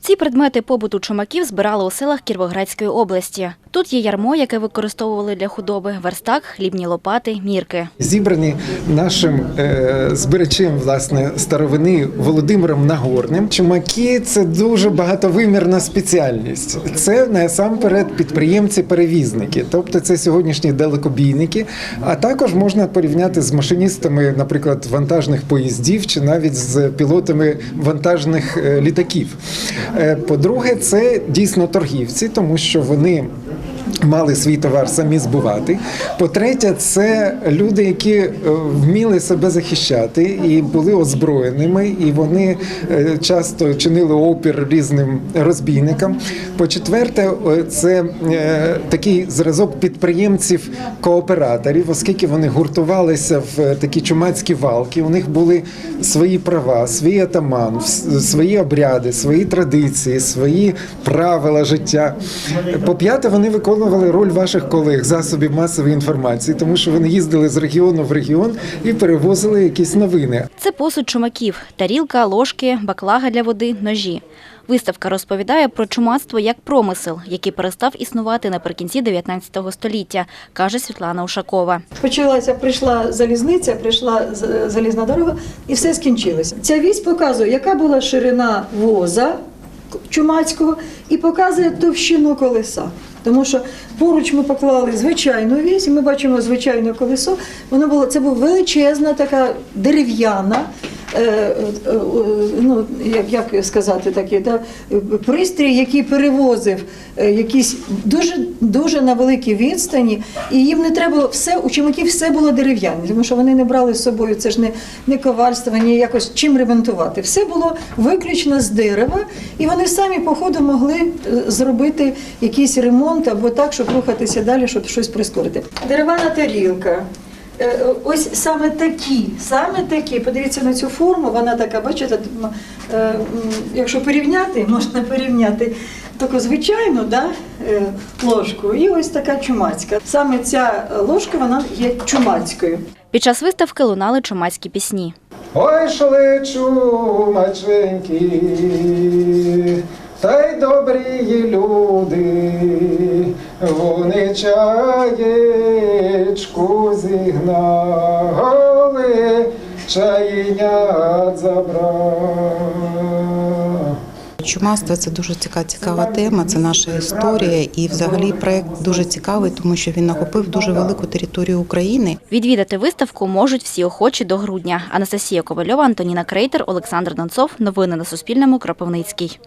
Ці предмети побуту чумаків збирали у селах Кіровоградської області. Тут є ярмо, яке використовували для худоби, верстак, хлібні лопати, мірки. Зібрані нашим е, збирачем власне старовини Володимиром Нагорним. Чумаки це дуже багатовимірна спеціальність. Це насамперед підприємці-перевізники, тобто це сьогоднішні далекобійники. А також можна порівняти з машиністами, наприклад, вантажних поїздів чи навіть з пілотами вантажних е, літаків. Е, По-друге, це дійсно торгівці, тому що вони мали свій товар самі збувати. По-третє, це люди, які е, вміли себе захищати і були озброєними, і вони е, часто чинили опір різним розбійникам. По-четверте, е, це такий зразок підприємців-кооператорів, оскільки вони гуртувалися в такі чумацькі валки. У них були свої права, свій атаман, свої обряди, свої традиції, свої правила життя. По-п'яте, вони виконували роль ваших колег засобів масової інформації, тому що вони їздили з регіону в регіон і перевозили якісь новини. Це посуд чумаків – тарілка, ложки, баклага для води, ножі. Виставка розповідає про чумацтво як промисел, який перестав існувати наприкінці 19 століття, каже Світлана Ушакова. Почалася, прийшла залізниця, прийшла з- залізна дорога, і все скінчилося. Ця вісь показує, яка була ширина воза чумацького, і показує товщину колеса. Тому що поруч ми поклали звичайну вісь, ми бачимо звичайне колесо. Воно було це була величезна, така дерев'яна. Е, е, е, Ну, як, сказати таке, да? пристрій, який перевозив якісь дуже дуже на великій відстані, і їм не треба все, у чумаків все було дерев'яне, тому що вони не брали з собою це ж не, не ковальство, ні якось чим ремонтувати. Все було виключно з дерева, і вони самі по ходу могли зробити якийсь ремонт або так, щоб рухатися далі, щоб щось прискорити. Дерев'яна тарілка. Е, Ось саме такі, саме такі. Подивіться на цю форму, вона така, бачите, е, якщо порівняти, можна порівняти таку звичайну да, е, ложку і ось така чумацька. Саме ця ложка вона є чумацькою. Під час виставки лунали чумацькі пісні. Ой, шли чумаченькі, та й добрі люди, вони чаєчку зігнали, чаїнят забрав. Чумацтво це дуже цікава, цікава тема, це наша історія. І взагалі проект дуже цікавий, тому що він охопив дуже велику територію України. Відвідати виставку можуть всі охочі до грудня. Анастасія Ковальова, Антоніна Крейтер, Олександр Донцов. Новини на Суспільному. Кропивницький.